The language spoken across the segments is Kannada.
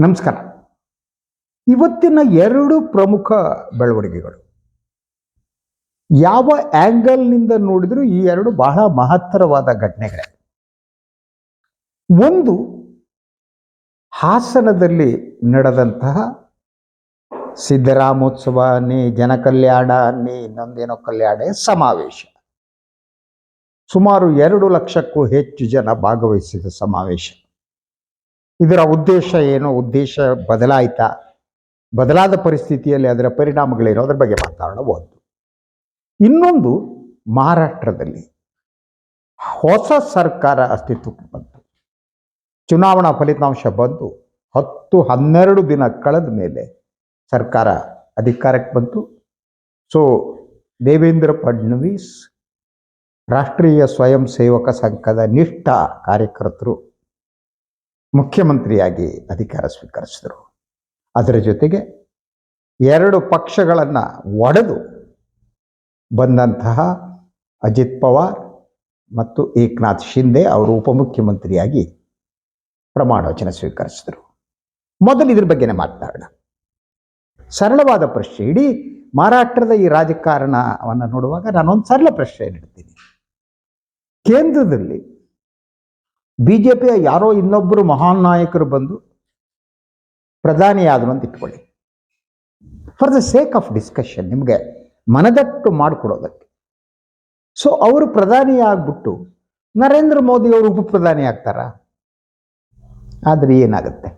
ನಮಸ್ಕಾರ. ಇವತ್ತಿನ ಎರಡು ಪ್ರಮುಖ ಬೆಳವಣಿಗೆಗಳು. ಯಾವ ಆಂಗಲ್ನಿಂದ ನೋಡಿದರೂ ಈ ಎರಡು ಬಹಳ ಮಹತ್ತರವಾದ ಘಟನೆಗಳೇ. ಒಂದು, ಹಾಸನದಲ್ಲಿ ನಡೆದಂತಹ ಸಿದ್ದರಾಮೋತ್ಸವ, ನೀ ಜನಕಲ್ಯಾಣ, ನೀ ಇನ್ನೊಂದೇನೋ ಕಲ್ಯಾಣ ಸಮಾವೇಶ. ಸುಮಾರು ಎರಡು ಲಕ್ಷಕ್ಕೂ ಹೆಚ್ಚು ಜನ ಭಾಗವಹಿಸಿದ ಸಮಾವೇಶ. ಇದರ ಉದ್ದೇಶ ಏನು? ಉದ್ದೇಶ ಬದಲಾಯಿತಾ? ಬದಲಾದ ಪರಿಸ್ಥಿತಿಯಲ್ಲಿ ಅದರ ಪರಿಣಾಮಗಳೇನು? ಅದರ ಬಗ್ಗೆ ಮಾತಾಡಬಹುದು ಇನ್ನೊಂದು ಮಹಾರಾಷ್ಟ್ರದಲ್ಲಿ ಹೊಸ ಸರ್ಕಾರ ಅಸ್ತಿತ್ವಕ್ಕೆ ಬಂತು. ಚುನಾವಣಾ ಫಲಿತಾಂಶ ಬಂದು ಹತ್ತು ಹನ್ನೆರಡು ದಿನ ಕಳೆದ ಮೇಲೆ ಸರ್ಕಾರ ಅಧಿಕಾರಕ್ಕೆ ಬಂತು. ಸೊ, ದೇವೇಂದ್ರ ಫಡ್ನವೀಸ್ ರಾಷ್ಟ್ರೀಯ ಸ್ವಯಂ ಸೇವಕ ಸಂಘದ ನಿಷ್ಠ ಕಾರ್ಯಕರ್ತರು ಮುಖ್ಯಮಂತ್ರಿಯಾಗಿ ಅಧಿಕಾರ ಸ್ವೀಕರಿಸಿದರು. ಅದರ ಜೊತೆಗೆ ಎರಡು ಪಕ್ಷಗಳನ್ನು ಒಡೆದು ಬಂದಂತಹ ಅಜಿತ್ ಪವಾರ್ ಮತ್ತು ಏಕನಾಥ್ ಶಿಂದೆ ಅವರು ಉಪಮುಖ್ಯಮಂತ್ರಿಯಾಗಿ ಪ್ರಮಾಣ ವಚನ ಸ್ವೀಕರಿಸಿದರು. ಮೊದಲು ಇದ್ರ ಬಗ್ಗೆನೇ ಮಾತನಾಡೋಣ ಸರಳವಾದ ಪ್ರಶ್ನೆ. ಇಡೀ ಮಹಾರಾಷ್ಟ್ರದ ಈ ರಾಜಕಾರಣವನ್ನು ನೋಡುವಾಗ ನಾನೊಂದು ಸರಳ ಪ್ರಶ್ನೆ ನೀಡ್ತೀನಿ. ಕೇಂದ್ರದಲ್ಲಿ ಬಿ ಜೆ ಪಿಯ ಯಾರೋ ಇನ್ನೊಬ್ಬರು ಮಹಾನ್ ನಾಯಕರು ಬಂದು ಪ್ರಧಾನಿಯಾದರು ಅಂತ ಇಟ್ಕೊಳ್ಳಿ. For the sake of discussion ನಿಮಗೆ ಮನದಟ್ಟು ಮಾಡಿಕೊಡೋದಕ್ಕೆ. ಸೊ ಅವರು ಪ್ರಧಾನಿ ಆಗ್ಬಿಟ್ಟು ನರೇಂದ್ರ ಮೋದಿ ಅವರು ಉಪ ಪ್ರಧಾನಿ ಆಗ್ತಾರ? ಆದರೆ ಏನಾಗುತ್ತೆ?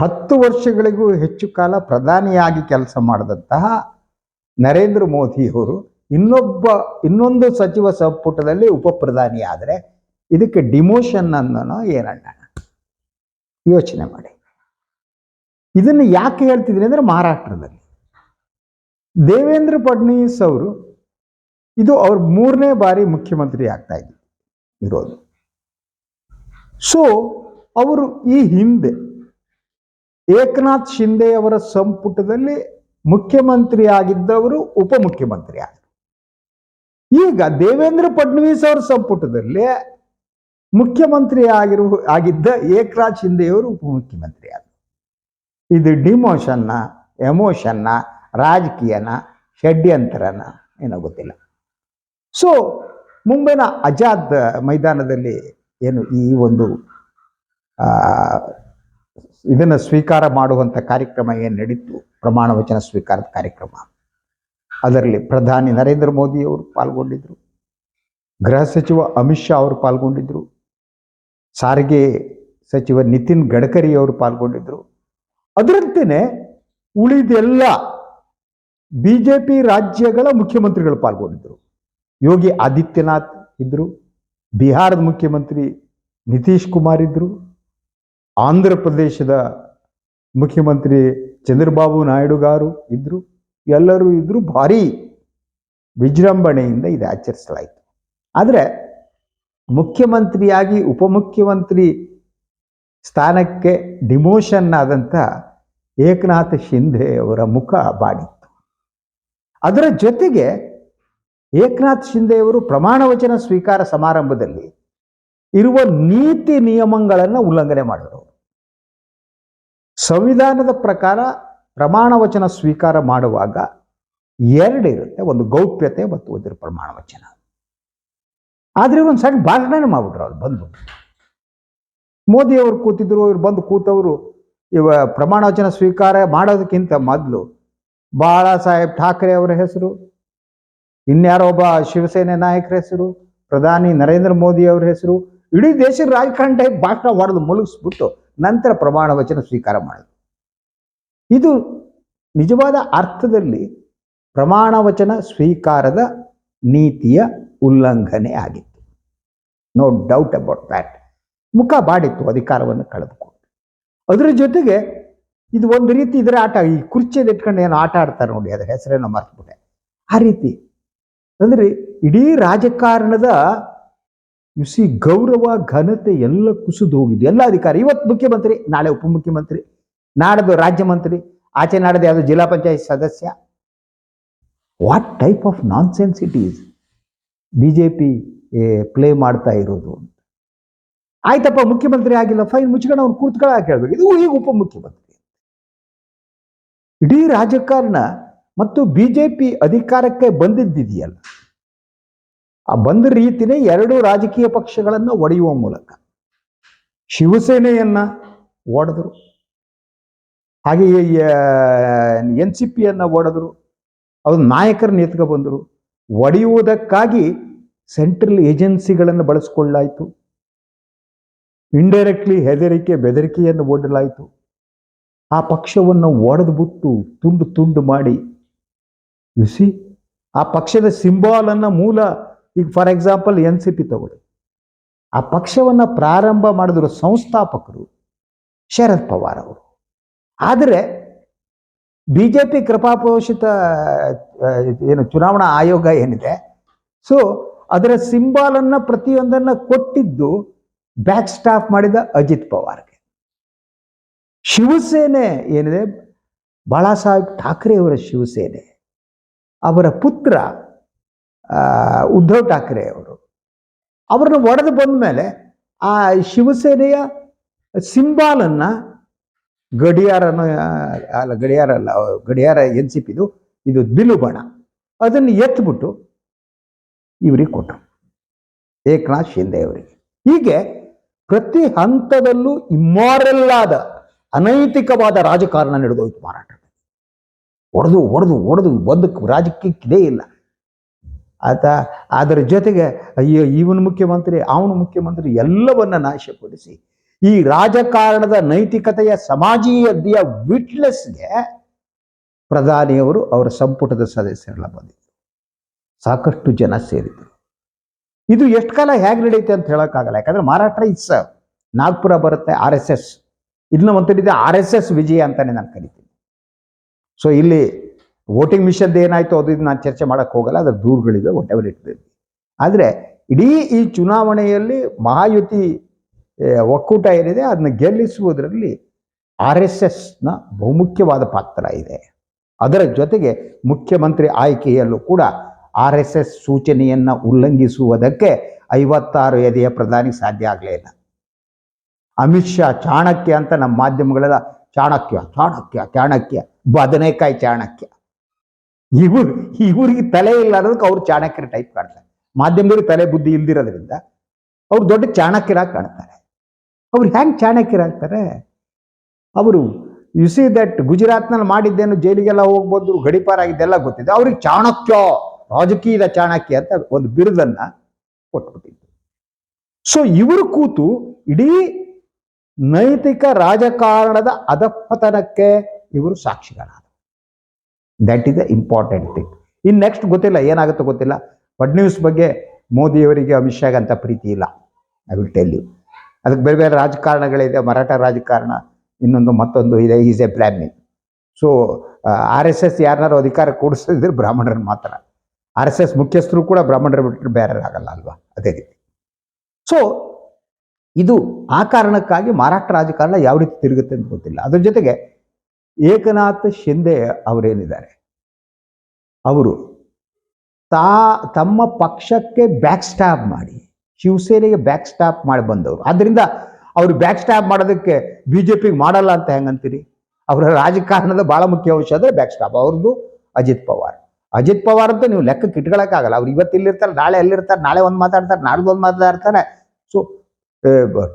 ಹತ್ತು ವರ್ಷಗಳಿಗೂ ಹೆಚ್ಚು ಕಾಲ ಪ್ರಧಾನಿಯಾಗಿ ಕೆಲಸ ಮಾಡಿದಂತಹ ನರೇಂದ್ರ ಮೋದಿಯವರು ಇನ್ನೊಬ್ಬ ಇನ್ನೊಂದು ಸಚಿವ ಸಂಪುಟದಲ್ಲಿ ಉಪ ಪ್ರಧಾನಿ ಆದರೆ ಇದಕ್ಕೆ ಡಿಮೋಷನ್ ಅನ್ನೋ ಏನಣ್ಣ ಯೋಚನೆ ಮಾಡಿ. ಇದನ್ನು ಯಾಕೆ ಹೇಳ್ತಿದ್ದೀನಿ ಅಂದರೆ ಮಹಾರಾಷ್ಟ್ರದಲ್ಲಿ. ದೇವೇಂದ್ರ ಫಡ್ನವೀಸ್ ಅವರು ಇದು ಅವ್ರ ಮೂರನೇ ಬಾರಿ ಮುಖ್ಯಮಂತ್ರಿ ಆಗ್ತಾ ಇದ್ರು ಇರೋದು. ಸೊ ಅವರು ಈ ಹಿಂದೆ ಏಕನಾಥ್ ಶಿಂದೆ ಅವರ ಸಂಪುಟದಲ್ಲಿ ಮುಖ್ಯಮಂತ್ರಿ ಆಗಿದ್ದವರು ಉಪಮುಖ್ಯಮಂತ್ರಿ ಆದರು. ಈಗ ದೇವೇಂದ್ರ ಫಡ್ನವೀಸ್ ಅವರ ಸಂಪುಟದಲ್ಲಿ ಮುಖ್ಯಮಂತ್ರಿ ಆಗಿರು ಆಗಿದ್ದ ಏಕರಾಜ್ ಶಿಂದೆಯವರು ಉಪಮುಖ್ಯಮಂತ್ರಿ ಆದರು ಇದು ಡಿಮೋಷನ್ನ, ಎಮೋಷನ್ನ, ರಾಜಕೀಯನ, ಷಡ್ಯಂತರನ, ಏನೋ ಗೊತ್ತಿಲ್ಲ. ಸೊ ಮುಂಬೈನ ಆಜಾದ್ ಮೈದಾನದಲ್ಲಿ ಏನು ಈ ಒಂದು ಇದನ್ನು ಸ್ವೀಕಾರ ಮಾಡುವಂಥ ಕಾರ್ಯಕ್ರಮ ಏನು ನಡೀತು? ಪ್ರಮಾಣ ವಚನ ಸ್ವೀಕಾರದ ಕಾರ್ಯಕ್ರಮ. ಅದರಲ್ಲಿ ಪ್ರಧಾನಿ ನರೇಂದ್ರ ಮೋದಿಯವರು ಪಾಲ್ಗೊಂಡಿದ್ದರು ಗೃಹ ಸಚಿವ ಅಮಿತ್ ಶಾ ಅವರು ಪಾಲ್ಗೊಂಡಿದ್ರು. ಸಾರಿಗೆ ಸಚಿವ ನಿತಿನ್ ಗಡ್ಕರಿ ಅವರು ಪಾಲ್ಗೊಂಡಿದ್ದರು ಅದರಂತೆಯೇ ಉಳಿದೆಲ್ಲ ಬಿ ಜೆ ಪಿ ರಾಜ್ಯಗಳ ಮುಖ್ಯಮಂತ್ರಿಗಳು ಪಾಲ್ಗೊಂಡಿದ್ದರು ಯೋಗಿ ಆದಿತ್ಯನಾಥ್ ಇದ್ದರು ಬಿಹಾರದ ಮುಖ್ಯಮಂತ್ರಿ ನಿತೀಶ್ ಕುಮಾರ್ ಇದ್ದರು ಆಂಧ್ರ ಪ್ರದೇಶದ ಮುಖ್ಯಮಂತ್ರಿ ಚಂದ್ರಬಾಬು ನಾಯ್ಡು ಗಾರು ಇದ್ದರು ಎಲ್ಲರೂ ಇದ್ದರು ಭಾರೀ ವಿಜೃಂಭಣೆಯಿಂದ ಇದು ಆಚರಿಸಲಾಯಿತು. ಆದರೆ ಮುಖ್ಯಮಂತ್ರಿಯಾಗಿ, ಉಪಮುಖ್ಯಮಂತ್ರಿ ಸ್ಥಾನಕ್ಕೆ ಡಿಮೋಷನ್ ಆದಂಥ ಏಕನಾಥ ಶಿಂಧೆ ಅವರ ಮುಖ ಬಾಡಿತ್ತು. ಅದರ ಜೊತೆಗೆ ಏಕನಾಥ್ ಶಿಂಧೆಯವರು ಪ್ರಮಾಣ ವಚನ ಸ್ವೀಕಾರ ಸಮಾರಂಭದಲ್ಲಿ ಇರುವ ನೀತಿ ನಿಯಮಗಳನ್ನು ಉಲ್ಲಂಘನೆ ಮಾಡಿದರು. ಸಂವಿಧಾನದ ಪ್ರಕಾರ ಪ್ರಮಾಣ ವಚನ ಸ್ವೀಕಾರ ಮಾಡುವಾಗ ಎರಡಿರುತ್ತೆ, ಒಂದು ಗೌಪ್ಯತೆ ಮತ್ತು ಒಂದು ಪ್ರಮಾಣ ವಚನ. ಆದರೆ ಒಂದು ಸಣ್ಣ ಭಾಷಣ ಮಾಡ್ಬಿಟ್ರು ಅವ್ರು, ಬಂದು. ಮೋದಿ ಅವರು ಕೂತಿದ್ರು, ಇವ್ರು ಬಂದು ಕೂತವರು, ಇವ ಪ್ರಮಾಣ ವಚನ ಸ್ವೀಕಾರ ಮಾಡೋದಕ್ಕಿಂತ ಮೊದಲು ಬಾಳಾ ಸಾಹೇಬ್ ಠಾಕ್ರೆ ಅವರ ಹೆಸರು, ಇನ್ಯಾರೋ ಒಬ್ಬ ಶಿವಸೇನೆ ನಾಯಕರ ಹೆಸರು, ಪ್ರಧಾನಿ ನರೇಂದ್ರ ಮೋದಿ ಅವರ ಹೆಸರು, ಇಡೀ ದೇಶದ ರಾಜಕಾರಣ ಟೈಪ್ ಭಾಷಣ ಹೊಡೆದು ಮುಳುಗಿಸ್ಬಿಟ್ಟು ನಂತರ ಪ್ರಮಾಣ ವಚನ ಸ್ವೀಕಾರ ಮಾಡಿದ್ರು. ಇದು ನಿಜವಾದ ಅರ್ಥದಲ್ಲಿ ಪ್ರಮಾಣ ವಚನ ಸ್ವೀಕಾರದ ನೀತಿಯ ಉಲ್ಲಂಘನೆ ಆಗಿತ್ತು ನೋ ಡೌಟ್ ಅಬೌಟ್ ದ್ಯಾಟ್ ಮುಖ ಬಾಡಿತ್ತು, ಅಧಿಕಾರವನ್ನು ಕಳೆದುಕೊಂಡು. ಅದರ ಜೊತೆಗೆ ಇದು ಒಂದು ರೀತಿ ಇದರ ಆಟ, ಈ ಕುರ್ಚಿಯಲ್ಲಿ ಇಟ್ಕೊಂಡು ಏನು ಆಟ ಆಡ್ತಾರೆ ನೋಡಿ, ಅದರ ಹೆಸರೇನೋ ಮರ್ತ್ಬಿಟ್ಟೆ. ಆ ರೀತಿ. ಅಂದರೆ ಇಡೀ ರಾಜಕಾರಣದ ಸಿ ಗೌರವ, ಘನತೆ ಎಲ್ಲ ಕುಸಿದು ಹೋಗಿದೆ. ಎಲ್ಲ ಅಧಿಕಾರ. ಇವತ್ತು ಮುಖ್ಯಮಂತ್ರಿ, ನಾಳೆ ಉಪಮುಖ್ಯಮಂತ್ರಿ, ನಾಡದು ರಾಜ್ಯ ಮಂತ್ರಿ ಆಚೆ ನಾಡದು ಯಾವುದು ಜಿಲ್ಲಾ ಪಂಚಾಯತ್ ಸದಸ್ಯ. What type of nonsense it is B J P play ಮಾಡ್ತಾ ಇರೋದು ಆಯ್ತಪ್ಪ, ಮುಖ್ಯಮಂತ್ರಿ ಆಗಿಲ್ಲ ಫೈನ್ ಮುಚ್ಕೊಂಡು ಅವ್ನು ಕೂತ್ಕೊಳ್ಳ ಹೇಳ್ಬೇಕು. ಇದು ಈಗ ಉಪಮುಖ್ಯಮಂತ್ರಿ ಇಡೀ ರಾಜಕಾರಣ ಮತ್ತು ಬಿಜೆಪಿ ಅಧಿಕಾರಕ್ಕೆ ಬಂದಿದ್ದಿದೆಯಲ್ಲ, ಆ ಬಂದ ರೀತಿನೇ ಎರಡು ರಾಜಕೀಯ ಪಕ್ಷಗಳನ್ನ ಒಡೆಯುವ ಮೂಲಕ ಶಿವಸೇನೆಯನ್ನ ಒಡೆದ್ರು. ಹಾಗೆಯೇ ಎನ್ ಸಿ ಪಿಯನ್ನ ಒಡೆದ್ರು. ಅವ್ರ ನಾಯಕರನ್ನ ಎತ್ಕೊ ಬಂದರು. ಒಡೆಯುವುದಕ್ಕಾಗಿ ಸೆಂಟ್ರಲ್ ಏಜೆನ್ಸಿಗಳನ್ನು ಬಳಸಿಕೊಳ್ಳಲಾಯಿತು. ಇಂಡೈರೆಕ್ಟ್ಲಿ ಹೆದರಿಕೆ ಬೆದರಿಕೆಯನ್ನು ಒಡ್ಡಲಾಯಿತು ಆ ಪಕ್ಷವನ್ನು ಒಡೆದು ಬಿಟ್ಟು ತುಂಡು ತುಂಡು ಮಾಡಿ. ಸಿ ಆ ಪಕ್ಷದ ಸಿಂಬಾಲ್ ಅನ್ನ ಮೂಲ ಈಗ for example N C P ತಗೊಳ್ಳಿ. ಆ ಪಕ್ಷವನ್ನ ಪ್ರಾರಂಭ ಮಾಡಿದ್ರು ಸಂಸ್ಥಾಪಕರು ಶರದ್ ಪವಾರ್ ಅವರು. ಆದರೆ ಬಿಜೆಪಿ ಕೃಪಾಪೋಷಿತ ಆ, ಏನು ಚುನಾವಣಾ ಆಯೋಗ ಏನಿದೆ? ಸೊ ಅದರ ಸಿಂಬಾಲನ್ನು ಪ್ರತಿಯೊಂದನ್ನ ಕೊಟ್ಟಿದ್ದು ಬ್ಯಾಕ್ ಸ್ಟಾಫ್ ಮಾಡಿದ ಅಜಿತ್ ಪವಾರ್ಗೆ. ಶಿವಸೇನೆ ಏನಿದೆ? ಬಾಳಾ ಸಾಹೇಬ್ ಠಾಕ್ರೆ ಅವರ ಶಿವಸೇನೆ. ಅವರ ಪುತ್ರ ಉದ್ಧವ್ ಠಾಕ್ರೆ ಅವರು. ಅವರನ್ನು ಒಡೆದು ಬಂದ ಮೇಲೆ ಆ ಶಿವಸೇನೆಯ ಸಿಂಬಾಲನ್ನು ಗಡಿಯಾರನ ಅಲ್ಲ ಗಡಿಯಾರ ಅಲ್ಲ, ಗಡಿಯಾರ ಎನ್ ಸಿ ಪಿದು ಇದು ಬಿಲುಬಣ. ಬಣ ಅದನ್ನು ಎತ್ಬಿಟ್ಟು ಇವರಿಗೆ ಕೊಟ್ಟರು. ಏಕನಾಥ್ ಶಿಂದೆ ಅವರಿಗೆ. ಹೀಗೆ ಪ್ರತಿ ಹಂತದಲ್ಲೂ ಇಮ್ಮಾರೆಲ್ಲಾದ ಅನೈತಿಕವಾದ ರಾಜಕಾರಣ ನಡೆದೋಯ್ತು ಮಾರಾಟ ಒಡೆದು ಒಡೆದು ಒಡೆದು ಒಂದು ರಾಜಕೀಯಕ್ಕಿದೇ ಇಲ್ಲ. ಆತ, ಅದರ ಜೊತೆಗೆ ಅಯ್ಯೋ ಇವನು ಮುಖ್ಯಮಂತ್ರಿ, ಅವನು ಮುಖ್ಯಮಂತ್ರಿ ಎಲ್ಲವನ್ನ ನಾಶಪಡಿಸಿ, ಈ ರಾಜಕಾರಣದ ನೈತಿಕತೆಯ ಸಮಾಜೀಯತೆಯ ವಿಟ್ನೆಸ್ಗೆ ಪ್ರಧಾನಿಯವರು ಅವರ ಸಂಪುಟದ ಸದಸ್ಯರೆಲ್ಲ ಬಂದಿದ್ರು ಸಾಕಷ್ಟು ಜನ ಸೇರಿದ್ರು. ಇದು ಎಷ್ಟು ಕಾಲ ಹೇಗೆ ನಡೆಯುತ್ತೆ ಅಂತ ಹೇಳೋಕ್ಕಾಗಲ್ಲ. ಯಾಕಂದ್ರೆ ಮಹಾರಾಷ್ಟ್ರ ಇಸ್ ನಾಗ್ಪುರ ಬರುತ್ತೆ, ಆರ್ ಎಸ್ ಎಸ್. ಇದನ್ನ ಒಂದಿದೆ ಆರ್ ಎಸ್ ಎಸ್ ವಿಜಯ ಅಂತಾನೆ ನಾನು ಕರಿತೀನಿ. ಸೊ ಇಲ್ಲಿ ವೋಟಿಂಗ್ ಮಿಷನ್ದು ಏನಾಯ್ತು ಅದು ನಾನು ಚರ್ಚೆ ಮಾಡಕ್ಕೆ ಹೋಗಲ್ಲ, ಅದರ ದೂರುಗಳಿವೆ ವಾಟ್ ಎವರ್ ಇಟ್ ಆದರೆ ಇಡೀ ಈ ಚುನಾವಣೆಯಲ್ಲಿ ಮಹಾಯುತಿ ಒಕ್ಕೂಟ ಏನಿದೆ ಅದನ್ನ ಗೆಲ್ಲಿಸುವುದರಲ್ಲಿ ಆರ್ ಎಸ್ ಎಸ್ನ ಬಹುಮುಖ್ಯವಾದ ಪಾತ್ರ ಇದೆ. ಅದರ ಜೊತೆಗೆ ಮುಖ್ಯಮಂತ್ರಿ ಆಯ್ಕೆಯಲ್ಲೂ ಕೂಡ ಆರ್ ಎಸ್ ಎಸ್ ಸೂಚನೆಯನ್ನು ಉಲ್ಲಂಘಿಸುವುದಕ್ಕೆ ಐವತ್ತಾರು ಎದೆಯ ಪ್ರಧಾನಿಗೆ ಸಾಧ್ಯ ಆಗಲೇ ಇಲ್ಲ. ಅಮಿತ್ ಶಾ ಚಾಣಕ್ಯ ಅಂತ ನಮ್ಮ ಮಾಧ್ಯಮಗಳೆಲ್ಲ ಚಾಣಕ್ಯ ಚಾಣಕ್ಯ ಚಾಣಕ್ಯ, ಬದನೆಕಾಯಿ ಚಾಣಕ್ಯ. ಇವ್ರು, ಇವರಿಗೆ ತಲೆ ಇಲ್ಲ ಅನ್ನೋದಕ್ಕೆ ಅವ್ರು ಚಾಣಕ್ಯರ ಟೈಪ್ ಕಾಣ್ತಾರೆ. ಮಾಧ್ಯಮದವ್ರಿಗೆ ತಲೆ ಬುದ್ಧಿ ಇಲ್ದಿರೋದ್ರಿಂದ ಅವ್ರು ದೊಡ್ಡ ಚಾಣಕ್ಯರಾಗಿ ಕಾಣ್ತಾರೆ. ಅವ್ರು ಹೆಂಗೆ ಚಾಣಕ್ಯರಾಗ್ತಾರೆ? ಅವರು ಯು ಸಿ ದಟ್ ಗುಜರಾತ್ನಲ್ಲಿ ಮಾಡಿದ್ದೇನು ಜೈಲಿಗೆಲ್ಲ ಹೋಗ್ಬೋದು, ಗಡಿಪಾರಾಗಿದ್ದೆಲ್ಲ ಗೊತ್ತಿದೆ. ಅವ್ರಿಗೆ ಚಾಣಕ್ಯ. ರಾಜಕೀಯದ ಚಾಣಕ್ಯ ಅಂತ ಒಂದು ಬಿರುದನ್ನ ಕೊಟ್ಬಿಟ್ಟಿದ್ದು ಸೊ ಇವರು ಕೂತು ಇಡೀ ನೈತಿಕ ರಾಜಕಾರಣದ ಅಧಪತನಕ್ಕೆ ಇವರು ಸಾಕ್ಷಿಗಳಾದ that is a important thing in next ಗೊತ್ತಿಲ್ಲ, ಏನಾಗುತ್ತೋ ಗೊತ್ತಿಲ್ಲ. ಫಡ್ನವೀಸ್ ಬಗ್ಗೆ ಮೋದಿಯವರಿಗೆ, ಅಮಿತ್ ಶಾಗ್ ಅಂತ ಪ್ರೀತಿ ಇಲ್ಲ ಐ ವಿಲ್ ಟೆಲ್ ಯು ಅದಕ್ಕೆ ಬೇರೆ ಬೇರೆ ರಾಜಕಾರಣಗಳಿದೆ, ಮರಾಠ ರಾಜಕಾರಣ, ಇನ್ನೊಂದು ಮತ್ತೊಂದು ಇದೆ is a Brahmin so R S S ಯಾರನ್ನಾರು ಅಧಿಕಾರ ಕೂಡಿಸಿದ್ರೆ ಬ್ರಾಹ್ಮಣರನ್ನು ಮಾತ್ರ. ಆರ್ ಎಸ್ ಎಸ್ ಮುಖ್ಯಸ್ಥರು ಕೂಡ ಬ್ರಾಹ್ಮಣರ ಬಿಟ್ಟರೆ ಆಗಲ್ಲ ಅಲ್ವಾ? ಅದೇ ರೀತಿ. ಸೊ ಇದು ಆ ಕಾರಣಕ್ಕಾಗಿ ಮಹಾರಾಷ್ಟ್ರ ರಾಜಕಾರಣ ಯಾವ ರೀತಿ ತಿರುಗುತ್ತೆ ಅಂತ ಗೊತ್ತಿಲ್ಲ. ಅದ್ರ ಜೊತೆಗೆ ಏಕನಾಥ್ ಶಿಂದೆ ಅವರೇನಿದ್ದಾರೆ? ಅವರು ತಾ, ತಮ್ಮ ಪಕ್ಷಕ್ಕೆ ಬ್ಯಾಕ್ ಸ್ಟ್ಯಾಪ್ ಮಾಡಿ, ಶಿವಸೇನೆಗೆ ಬ್ಯಾಕ್ ಸ್ಟಾಪ್ ಮಾಡಿ ಬಂದವರು. ಆದ್ದರಿಂದ ಅವರು ಬ್ಯಾಕ್ ಸ್ಟ್ಯಾಪ್ ಮಾಡೋದಕ್ಕೆ ಬಿ ಜೆ ಪಿಗೆ ಮಾಡಲ್ಲ ಅಂತ ಹೆಂಗಂತೀರಿ? ಅವರ ರಾಜಕಾರಣದ ಭಾಳ ಮುಖ್ಯ ಅಂಶ ಅಂದರೆ ಬ್ಯಾಕ್ ಸ್ಟಾಪ್ ಅವ್ರದ್ದು ಅಜಿತ್ ಪವಾರ್. ಅಜಿತ್ ಪವಾರ್ ಅಂತ ನೀವು ಲೆಕ್ಕಕ್ಕೆ ಇಟ್ಕೊಳಕ್ಕಾಗಲ್ಲ ಅವ್ರು ಇವತ್ತು ಇಲ್ಲಿರ್ತಾರೆ, ನಾಳೆ ಎಲ್ಲಿರ್ತಾರೆ ನಾಳೆ ಒಂದು ಮಾತಾಡ್ತಾರೆ, ನಾಡ್ದು ಒಂದು ಮಾತಾಡ್ತಾರೆ. ಸೊ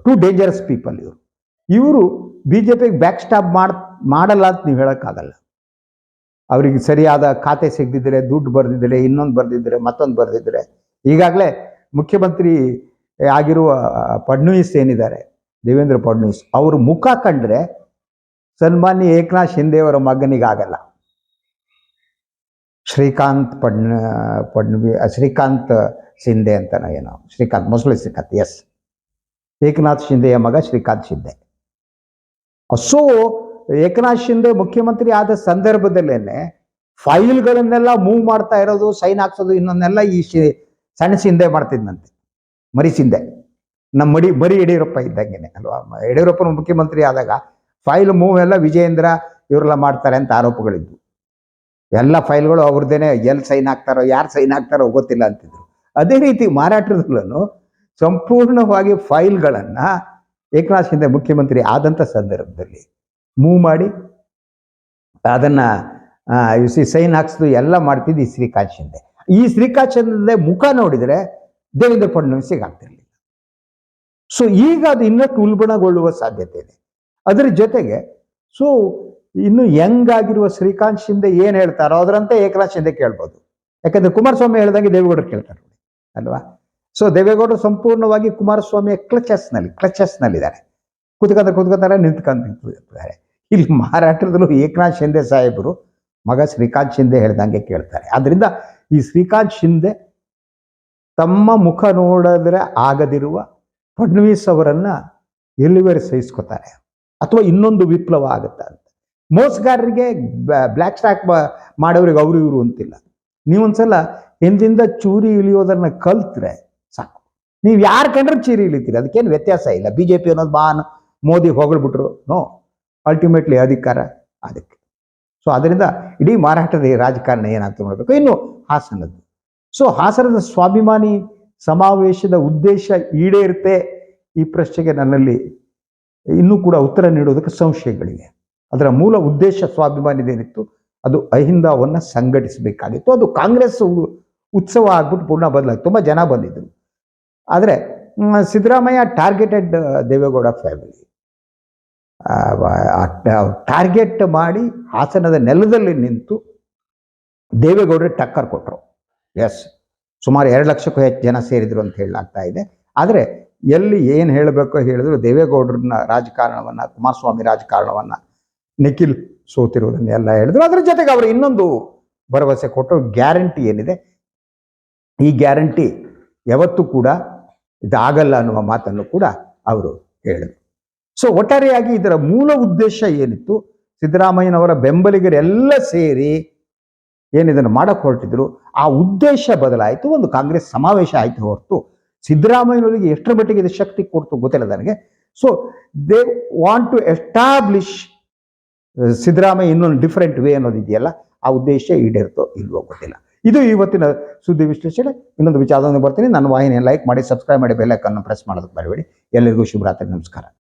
ಟು ಡೇಂಜರಸ್ ಪೀಪಲ್ ಇವರು. ಇವರು ಬಿ ಜೆ ಪಿಗೆ ಬ್ಯಾಕ್ ಸ್ಟಾಪ್ ಮಾಡ್, ಮಾಡಲ್ಲ ಅಂತ ನೀವು ಹೇಳೋಕ್ಕಾಗಲ್ಲ. ಅವರಿಗೆ ಸರಿಯಾದ ಖಾತೆ ಸಿಗದಿದ್ರೆ, ದುಡ್ಡು ಬರೆದಿದ್ದರೆ ಇನ್ನೊಂದು ಬರ್ದಿದ್ರೆ, ಮತ್ತೊಂದು ಬರೆದಿದ್ದರೆ ಈಗಾಗಲೇ ಮುಖ್ಯಮಂತ್ರಿ ಆಗಿರುವ ಫಡ್ನವೀಸ್ ಏನಿದ್ದಾರೆ, ದೇವೇಂದ್ರ ಫಡ್ನವೀಸ್, ಅವ್ರ ಮುಖ ಕಂಡ್ರೆ ಸನ್ಮಾನ್ಯ ಏಕನಾಥ್ ಶಿಂದೆ ಅವರ ಮಗನಿಗಾಗಲ್ಲ. ಶ್ರೀಕಾಂತ್ ಪಡ್ನ ಪಡ್ವಿ ಶ್ರೀಕಾಂತ್ ಶಿಂದೆ ಅಂತನೋ ಏನೋ. ಶ್ರೀಕಾಂತ್, ಮೊಸಳೆ ಶ್ರೀಕಾಂತ್ ಎಸ್ ಏಕನಾಥ್ ಶಿಂದೆಯ ಮಗ ಶ್ರೀಕಾಂತ್ ಶಿಂದೆ. ಸೊ ಏಕನಾಥ್ ಶಿಂದೆ ಮುಖ್ಯಮಂತ್ರಿ ಆದ ಸಂದರ್ಭದಲ್ಲೇನೆ ಫೈಲ್ಗಳನ್ನೆಲ್ಲ ಮೂವ್ ಮಾಡ್ತಾ ಇರೋದು, ಸೈನ್ ಹಾಕ್ಸೋದು ಇನ್ನೊಂದೆಲ್ಲ ಈ ಶಿ- ಸಣ್ಣ ಶಿಂದೆ ಮಾಡ್ತಿದ್ನಂತೆ. ಮರಿ ಶಿಂದೆ. ನಮ್ಮ ಮಡಿ ಮರಿ ಯಡಿಯೂರಪ್ಪ ಇದ್ದಂಗೆನೆ, ಅಲ್ವಾ? ಯಡಿಯೂರಪ್ಪನ ಮುಖ್ಯಮಂತ್ರಿ ಆದಾಗ ಫೈಲ್ ಮೂವ್ ಎಲ್ಲ ವಿಜಯೇಂದ್ರ, ಇವರೆಲ್ಲ ಮಾಡ್ತಾರೆ ಅಂತ ಆರೋಪಗಳಿದ್ವು. ಎಲ್ಲ ಫೈಲ್ಗಳು ಅವ್ರದ್ದೇನೆ, ಎಲ್ಲಿ ಸೈನ್ ಹಾಕ್ತಾರೋ, ಯಾರು ಸೈನ್ ಆಗ್ತಾರೋ ಗೊತ್ತಿಲ್ಲ ಅಂತಿದ್ರು. ಅದೇ ರೀತಿ ಮಾರಾಟದಲ್ಲೂ ಸಂಪೂರ್ಣವಾಗಿ ಫೈಲ್ಗಳನ್ನು ಏಕನಾಥ್ ಶಿಂದೆ ಮುಖ್ಯಮಂತ್ರಿ ಆದಂಥ ಸಂದರ್ಭದಲ್ಲಿ ಮೂವ್ ಮಾಡಿ, ಅದನ್ನ ಸಿ ಸೈನ್ ಹಾಕ್ಸಿದ್ದು ಎಲ್ಲ ಮಾಡ್ತಿದ್ದು ಈ ಶ್ರೀಕಾಂತ್ ಶಿಂದೆ. ಈ ಶ್ರೀಕಾಂತ್ ಶಿಂದೆ ಮುಖ ನೋಡಿದರೆ ದೇವೇಂದ್ರ ಫಡ್ನವೀಸಿಗೆ ಆಗ್ತಿರಲಿಲ್ಲ. ಸೊ ಈಗ ಅದು ಇನ್ನಷ್ಟು ಉಲ್ಬಣಗೊಳ್ಳುವ ಸಾಧ್ಯತೆ ಇದೆ. ಅದರ ಜೊತೆಗೆ ಸೊ ಇನ್ನು ಯಂಗ್ ಆಗಿರುವ ಶ್ರೀಕಾಂತ್ ಶಿಂದೆ ಏನ್ ಹೇಳ್ತಾರೋ ಅದರಂತೆ ಏಕನಾಥ್ ಶಿಂದೆ ಕೇಳ್ಬೋದು. ಯಾಕಂದ್ರೆ ಕುಮಾರಸ್ವಾಮಿ ಹೇಳ್ದಂಗೆ ದೇವೇಗೌಡರು ಕೇಳ್ತಾರೆ ಅಲ್ವಾ? ಸೊ ದೇವೇಗೌಡರು ಸಂಪೂರ್ಣವಾಗಿ ಕುಮಾರಸ್ವಾಮಿಯ ಕ್ಲಚಸ್ನಲ್ಲಿ ಕ್ಲಚಸ್ನಲ್ಲಿದ್ದಾರೆ ಕುತ್ಕೋತಾರೆ ಕುತ್ಕೋತಾರೆ ನಿಂತ್ಕೊಂಡು ನಿಂತಿರ್ತಾರೆ ಇಲ್ಲಿ ಮಹಾರಾಷ್ಟ್ರದಲ್ಲೂ ಏಕನಾಥ್ ಶಿಂದೆ ಸಾಹೇಬರು ಮಗ ಶ್ರೀಕಾಂತ್ ಶಿಂದೆ ಹೇಳ್ದಂಗೆ ಕೇಳ್ತಾರೆ. ಆದ್ರಿಂದ ಈ ಶ್ರೀಕಾಂತ್ ಶಿಂದೆ ತಮ್ಮ ಮುಖ ನೋಡಿದ್ರೆ ಆಗದಿರುವ ಫಡ್ನವೀಸ್ ಅವರನ್ನ ಎಲ್ಲಿವರೆ ಸಹಿಸ್ಕೋತಾರೆ ಅಥವಾ ಇನ್ನೊಂದು ವಿಪ್ಲವ ಆಗುತ್ತೆ ಮೋಸಗಾರರಿಗೆ ಬ್ಲ್ಯಾಕ್ ಸ್ಟಾಕ್ ಮಾಡೋರಿಗೆ ಅವರು ಇವರು ಅಂತಿಲ್ಲ. ನೀವೊಂದ್ಸಲ ಹಿಂದಿಂದ ಚೂರಿ ಇಳಿಯೋದನ್ನ ಕಲ್ತ್ರೆ ಸಾಕು. ನೀವು ಯಾರು ಕಂಡ್ರೆ ಚೂರಿ ಇಳಿತೀರಿ? ಅದಕ್ಕೇನು ವ್ಯತ್ಯಾಸ ಇಲ್ಲ. ಬಿ ಜೆ ಪಿ ಅನ್ನೋದು ಬಾನ್, ಮೋದಿ ಹೊಗಳ್ಬಿಟ್ರು. ನೋ ಅಲ್ಟಿಮೇಟ್ಲಿ ಅಧಿಕಾರ ಅದಕ್ಕೆ. ಸೊ ಅದರಿಂದ ಇಡೀ ಮಹಾರಾಷ್ಟ್ರದ ಈ ರಾಜಕಾರಣ ಏನಾಗ್ತದೆ ನೋಡಬೇಕು? ಇನ್ನು ಹಾಸನದ್ದು. ಸೊ ಹಾಸನದ ಸ್ವಾಭಿಮಾನಿ ಸಮಾವೇಶದ ಉದ್ದೇಶ ಈಡೇರುತ್ತೆ ಈ ಪ್ರಶ್ನೆಗೆ ನನ್ನಲ್ಲಿ ಇನ್ನೂ ಕೂಡ ಉತ್ತರ ನೀಡೋದಕ್ಕೆ ಸಂಶಯಗಳಿವೆ. ಅದರ ಮೂಲ ಉದ್ದೇಶ ಸ್ವಾಭಿಮಾನಿದೇನಿತ್ತು ಅದು ಅಹಿಂದವನ್ನು ಸಂಘಟಿಸಬೇಕಾಗಿತ್ತು. ಅದು ಕಾಂಗ್ರೆಸ್ ಉತ್ಸವ ಆಗ್ಬಿಟ್ಟು ಪೂರ್ಣ ಬದಲಾಗಿ ತುಂಬ ಜನ ಬಂದಿದ್ದರು ಆದರೆ Siddaramaiah targeted Deve Gowda family target ಮಾಡಿ ಹಾಸನದ ನೆಲದಲ್ಲಿ ನಿಂತು ದೇವೇಗೌಡರಿಗೆ ಟಕ್ಕರ್ ಕೊಟ್ಟರು ಎಸ್ ಸುಮಾರು ಎರಡು ಲಕ್ಷಕ್ಕೂ ಹೆಚ್ಚು ಜನ ಸೇರಿದ್ರು ಅಂತ ಹೇಳಲಾಗ್ತಾ ಇದೆ. ಆದರೆ, ಎಲ್ಲಿ ಏನು ಹೇಳಬೇಕೋ ಹೇಳಿದ್ರು ದೇವೇಗೌಡರನ್ನ ರಾಜಕಾರಣವನ್ನು, ಕುಮಾರಸ್ವಾಮಿ ರಾಜಕಾರಣವನ್ನು ನಿಖಿಲ್ ಸೋತಿರುವುದನ್ನು ಎಲ್ಲ ಹೇಳಿದ್ರು. ಅದರ ಜೊತೆಗೆ ಅವರು ಇನ್ನೊಂದು ಭರವಸೆ ಕೊಟ್ಟರು ಗ್ಯಾರಂಟಿ ಏನಿದೆ? ಈ ಗ್ಯಾರಂಟಿ ಯಾವತ್ತೂ ಕೂಡ ಇದಾಗಲ್ಲ ಅನ್ನುವ ಮಾತನ್ನು ಕೂಡ ಅವರು ಹೇಳಿದರು. ಸೊ ಒಟ್ಟಾರೆಯಾಗಿ ಇದರ ಮೂಲ ಉದ್ದೇಶ ಏನಿತ್ತು? ಸಿದ್ದರಾಮಯ್ಯನವರ ಬೆಂಬಲಿಗರೆಲ್ಲ ಸೇರಿ ಏನಿದನ್ನು ಮಾಡಕ್ಕೆ ಹೊರಟಿದ್ರು? ಆ ಉದ್ದೇಶ ಬದಲಾಯಿತು, ಒಂದು ಕಾಂಗ್ರೆಸ್ ಸಮಾವೇಶ ಆಯಿತು ಹೊರತು ಸಿದ್ದರಾಮಯ್ಯನವರಿಗೆ ಎಷ್ಟರ ಮಟ್ಟಿಗೆ ಇದು ಶಕ್ತಿ ಕೊಡ್ತು ಗೊತ್ತಿಲ್ಲ ನನಗೆ. So they want to establish Siddaramaiah ಇನ್ನೊಂದು ಡಿಫ್ರೆಂಟ್ ವೇ ಅನ್ನೋದು ಇದೆಯಲ್ಲ ಆ ಉದ್ದೇಶ ಈಡೇರ್ತೋ ಇಲ್ವೋ ಗೊತ್ತಿಲ್ಲ. ಇದು ಇವತ್ತಿನ ಸುದ್ದಿ ವಿಶ್ಲೇಷಣೆ. ಇನ್ನೊಂದು ವಿಚಾರದೊಂದಿಗೆ ಬರ್ತೀನಿ. ನನ್ನ ವಾಹಿನಿಯನ್ನು ಲೈಕ್ ಮಾಡಿ ಸಬ್ಸ್ಕ್ರೈಬ್ ಮಾಡಿ ಬೆಲ್ಲೈಕನ್ನು ಪ್ರೆಸ್ ಮಾಡೋದಕ್ಕೆ ಬರಬೇಡಿ ಎಲ್ಲರಿಗೂ ಶುಭರಾತ್ರಿ, ನಮಸ್ಕಾರ.